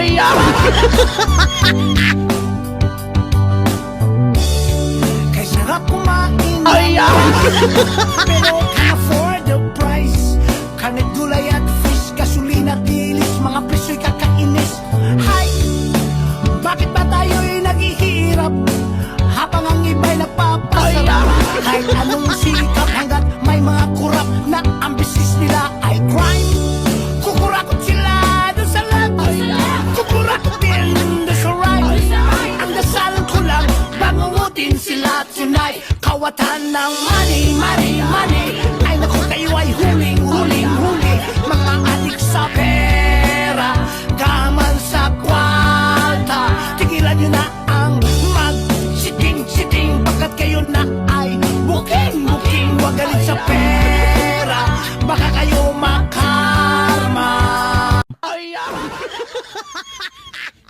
Ayaw! Ayaw! Ayaw! natin sila tonight. Kawatan ng money, money